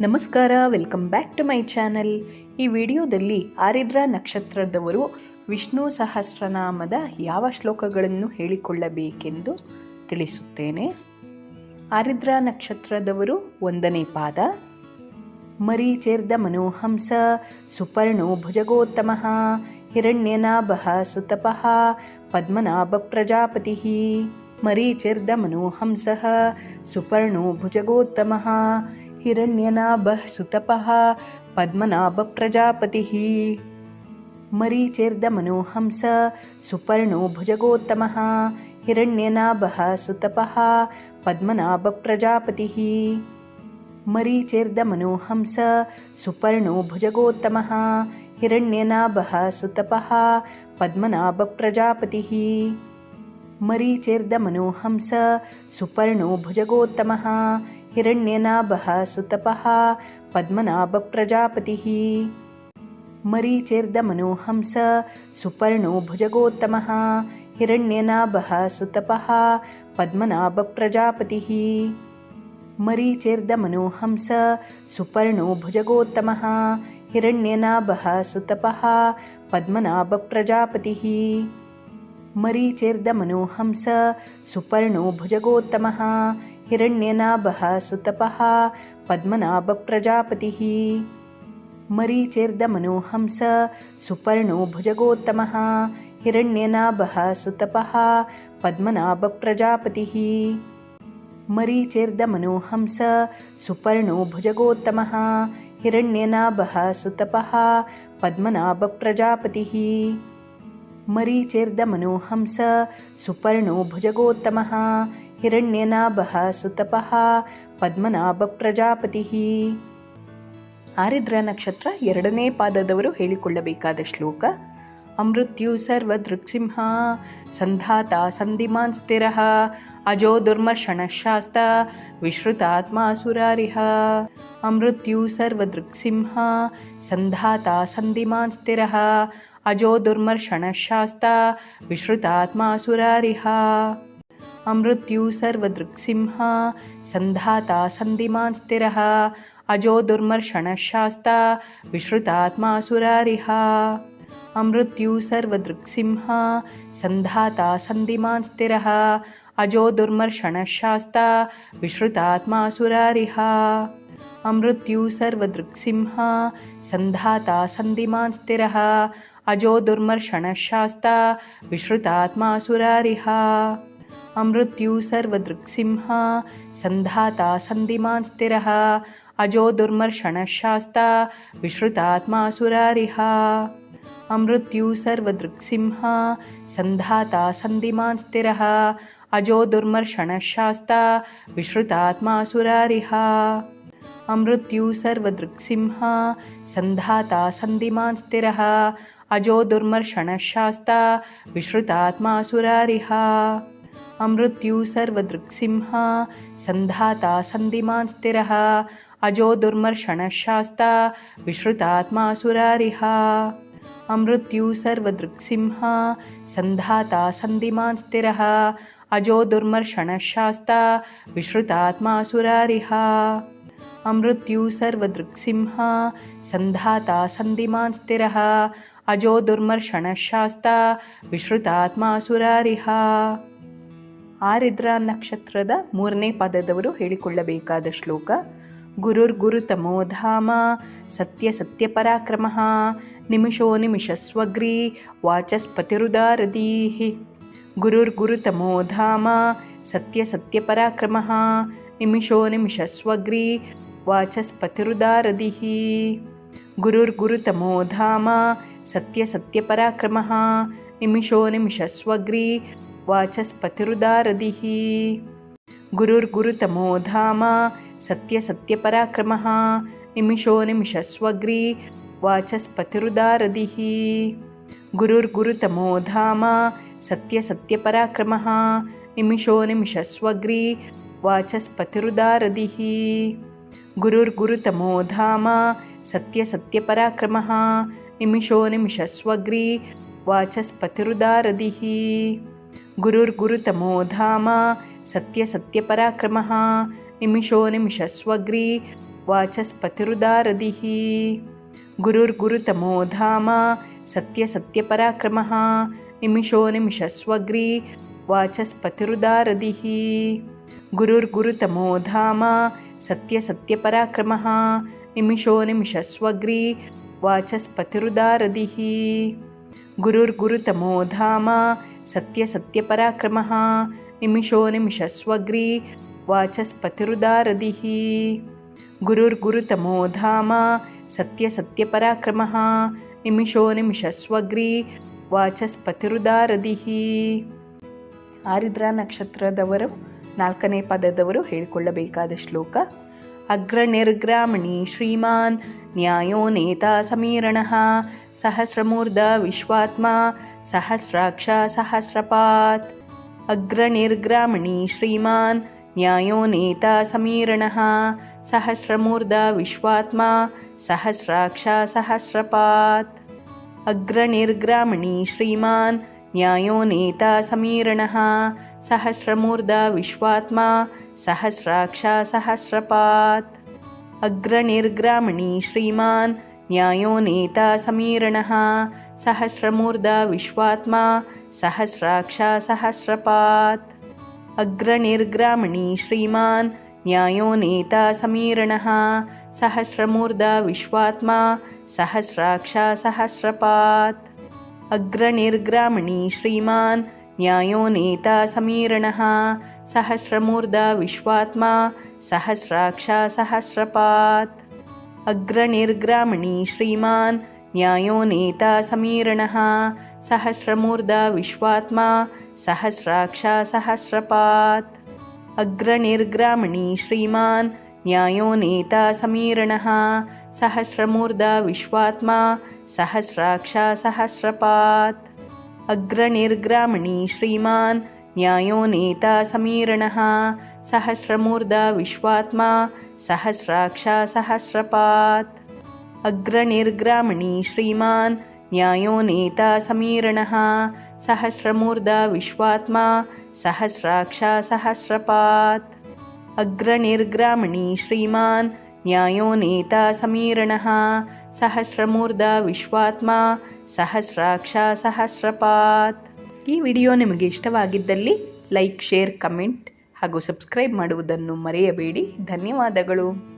ನಮಸ್ಕಾರ welcome back to my channel ಈ ವಿಡಿಯೋದಲ್ಲಿ ಆರಿದ್ರ ನಕ್ಷತ್ರದವರು ವಿಷ್ಣು ಸಹಸ್ರನಾಮದ ಯಾವ ಶ್ಲೋಕಗಳನ್ನು ಹೇಳಿಕೊಳ್ಳಬೇಕೆಂದು ತಿಳಿಸುತ್ತೇನೆ. ಆರಿದ್ರ ನಕ್ಷತ್ರದವರು ಒಂದನೇ ಪಾದ. ಮರೀಚೇರ್ದ ಮನೋಹಂಸ, ಸುಪರ್ಣೋ ಭುಜಗೋತ್ತಮ, ಹಿರಣ್ಯನಾಭ ಸುತಪಃ, ಪದ್ಮನಾಭ ಪ್ರಜಾಪತಿ, ಮರೀಚೇರ್ದ ಮನೋಹಂಸ, ಸುಪರ್ಣೋ ಭುಜಗೋತ್ತಮಃ हिरण्यनाभः सुतपः पद्मनाभप्रजापतिः। मरीचेर्दमनोहंस सुपर्णो भुजगोत्तमः हिरण्यनाभः सुतपः पद्मनाभप्रजापतिः। मरीचेर्दमनोहंस सुपर्णो भुजगोत्तमः हिरण्यनाभः सुतपः पद्मनाभप्रजापतिः। मरीचेर्दमनोहंस सुपर्णो भुजगोत्तमः हिरण्यनाभः सुतपः पद्मनाभप्रजापतिः। मरीचेर्दमनोहंस सुपर्णो भुजगोत्तमः। हिरण्यनाभः सुतपः पद्मनाभप्रजापतिः। मरीचेर्दमनोहंस सुपर्णो भुजगोत्तमः। हिरण्यनाभः सुतपः पद्मनाभप्रजापतिः। मरीचेर्दमनोहंस सुपर्णो भुजगोत्तमः। हिरण्यनाभः सुतपः पद्मनाभप्रजापतिः। मरीचेर्दमनोहंस सुपर्णो भुजगोत्तमः। हिरण्यनाभः सुतपः पद्मनाभप्रजापतिः। मरीचेर्दमनोहंस सुपर्णो भुजगोत्तमः। हिरण्यनाभः सुतपः पद्मनाभप्रजापतिः। मरीचेर्दमनोहंस सुपर्णो भुजगोत्तमः। ಹಿರಣ್ಯನಾಭಃ ಸುತಪಃ ಪದ್ಮನಾಭ ಪ್ರಜಾಪತಿ. ಆರಿದ್ರ ನಕ್ಷತ್ರ ಎರಡನೇ ಪಾದದವರು ಹೇಳಿಕೊಳ್ಳಬೇಕಾದ ಶ್ಲೋಕ, ಅಮೃತ್ಯು ಸರ್ವದೃಕ್ಸಿಂಹ, ಸಂಧಾತ ಸಂಧಿಮಾನ್ ಸ್ಥಿರ, ಅಜೋ ದುರ್ಮರ್ಷಣಶಾಸ್ತ, ವಿಶ್ರುತಾತ್ಮ ಸುರಾರಿಹ ಅಮೃತ್ಯು ಸರ್ವದೃಕ್ಸಿಂಹ, ಸಂಧಾತ ಸಂಧಿಮಾನ್ ಸ್ಥಿರ, ಅಜೋ ದುರ್ಮರ್ಷಣಶಾಸ್ತ, ವಿಶ್ರುತಾತ್ಮ ಸುರಾರಿಹ अमृत्यु सर्वदृक्सिंहा सन्धाता सन्धिमान् स्थिरः अजो दुर्मर्षणश्शास्ता विश्रुतात्मासुरारिहा अमृत्यु सर्वदृक्सिंहा सन्धाता सन्धिमान् स्थिरः अजो दुर्मर्षणश्शास्ता विश्रुतात्मासुरारिहा अमृत्यू सर्वदृक्सिंहा सन्धाता सन्धिमान् स्थिरः अजो दुर्मर्षणशास्ता विश्रुतात्मासुरारिहा अमृत्यु सर्वदृक्सिंहा सन्धाता सन्धिमान् स्थिरः अजो दुर्मर्षणश्शास्ता विश्रुतात्मासुरारिहा। अमृत्यु सर्वदृक्सिंहा सन्धाता सन्धिमान् स्थिरः अजो दुर्मर्षणश्शास्ता विश्रुतात्मासुरारिः अमृत्यु सर्वदृक्सिंहा सन्धाता सन्धिमान् स्थिरः अजो दुर्मषणश्शास्ता विश्रुतात्मासुरारिहा। अमृत्यु सर्वदृक्सिंहा सन्धाता सन्धिमान् स्थिरः अजो दुर्मर्षणशास्ता विश्रुतात्मा सुरारिहा। अमृत्यु सर्वदृक्सिंहा सन्धाता सन्धिमान् स्थिरः अजो दुर्मर्षणशास्ता विश्रुतात्मा सुरारिहा। अमृत्यु सर्वदृक्सिंहा सन्धाता सन्धिमान् स्थिरः अजो दुर्मर्षणशास्ता विश्रुतात्मा सुरारिहा। ಆರಿದ್ರ ನಕ್ಷತ್ರದ ಮೂರನೇ ಪದದವರು ಹೇಳಿಕೊಳ್ಳಬೇಕಾದ ಶ್ಲೋಕ. ಗುರುರ್ ಗುರು ತಮೋಧಾಮ ಸತ್ಯ ಸತ್ಯ ಪರಾಕ್ರಮ, ನಿಮಿಷೋ ನಿಮಿಷ ಸ್ವಗ್ರಿ ವಾಚಸ್ಪತಿರುದಾರದೀಹಿ ಗುರುರ್ ಗುರು ತಮೋಧಾಮ ಸತ್ಯ ಸತ್ಯ ಪರಾಕ್ರಮ, ನಿಮಿಷೋ ನಿಮಿಷ ಸ್ವಗ್ರಿ ವಾಚಸ್ಪತಿರುದಾರದಿ ಗುರುರ್ ಗುರು ತಮೋಧಾಮ ಸತ್ಯ ಸತ್ಯ ಪರಾಕ್ರಮ, ನಿಮಿಷೋ ನಿಮಿಷ ಸ್ವಗ್ರೀ वाचस्पतिरुदारदिः गुरुर्गुरुतमो धाम सत्यसत्यपराक्रमः निमिषो निमिषस्वग्री वाचस्पतिरुदारदिः गुरुर्गुरुतमो धाम सत्यसत्यपराक्रमः निमिषो निमिषस्वग्री वाचस्पतिरुदारदिः गुरुर्गुरुतमो धाम सत्यसत्यपराक्रमः निमिषो निमिषस्वग्री वाचस्पतिरुदारदिः गुरुर्गुरुतमो धाम सत्यसत्यपराक्रमः निमिषो निमिषस्वग्री वाचस्पतिरुदारदिः गुरुर्गुरुतमो धाम सत्यसत्यपराक्रमः निमिषो निमिषस्वग्री वाचस्पतिरुदारदिः गुरुर्गुरुतमो धाम सत्यसत्यपराक्रमः निमिषो निमिषस्वग्री वाचस्पतिरुदारदिः गुरुर्गुरुतमो धाम सत्यसत्यपराक्रमः निमिषो निमिषस्वग्री वाचस्पतिरुदारधिः गुरुर्गुरुतमो धाम सत्यसत्यपराक्रमः निमिषो निमिषस्वग्री ವಾಚಸ್ಪತಿರುದಾರದಿಃ ಆರಿದ್ರ ನಕ್ಷತ್ರದವರು ನಾಲ್ಕನೇ ಪದದವರು ಹೇಳಿಕೊಳ್ಳಬೇಕಾದ ಶ್ಲೋಕ अग्रनिर्ग्रामणी श्रीमान् न्यायो नेता समीरणः सहस्रमुर्द विश्वात्मा सहस्राक्ष सहस्रपात्। अग्रनिर्ग्रामणी श्रीमान् न्यायो नेता समीरणः सहस्रमुर्द विश्वात्मा सहस्राक्ष सहस्रपात्। अग्रनिर्ग्रामणी श्रीमान् न्यायो नेता समीरणः सहस्रमूर्दा विश्वात्मा सहस्राक्षा सहस्रपात् अग्रनिर्ग्रामणी श्रीमान् न्यायो नेता समीरणः। सहस्रमूर्धा विश्वात्मा सहस्राक्षा सहस्रपात् अग्रनिर्ग्रामणी श्रीमान् न्यायो नेता समीरणः। सहस्रमूर्धा विश्वात्मा सहस्राक्षा सहस्रपात् अग्रनिर्ग्रामणी श्रीमान् न्यायो नेता समीरणः सहस्रमूर्धा विश्वात्मा सहस्राक्षा सहस्रपात्। अग्रनिर्ग्रामणी श्रीमान् न्यायो नेता समीरणः। सहस्रमूर्धा विश्वात्मा सहस्राक्षा सहस्रपात्। अग्रनिर्ग्रामणी श्रीमान् न्यायो नेता समीरणः। सहस्रमूर्धा विश्वात्मा सहस्राक्षा सहस्रपात्। अग्रनिर्ग्रामणी श्रीमान् न्यायो नेता समीरणः सहस्रमूर्धा विश्वात्मा सहस्राक्षा सहस्रपात्। अग्रनिर्ग्रामणी श्रीमान् न्यायो नेता समीरणः सहस्रमूर्धा विश्वात्मा सहस्राक्षा सहस्रपात्। अग्रनिर्ग्रामणी श्रीमान् न्यायो नेता समीरणः सहस्रमूर्धा विश्वात्मा सहस्राक्षा सहस्रपात्। ಈ ವಿಡಿಯೋ ನಿಮಗೆ ಇಷ್ಟವಾಗಿದ್ದಲ್ಲಿ ಲೈಕ್ ಶೇರ್ ಕಮೆಂಟ್ ಹಾಗೂ ಸಬ್ಸ್ಕ್ರೈಬ್ ಮಾಡುವುದನ್ನು ಮರೆಯಬೇಡಿ. ಧನ್ಯವಾದಗಳು.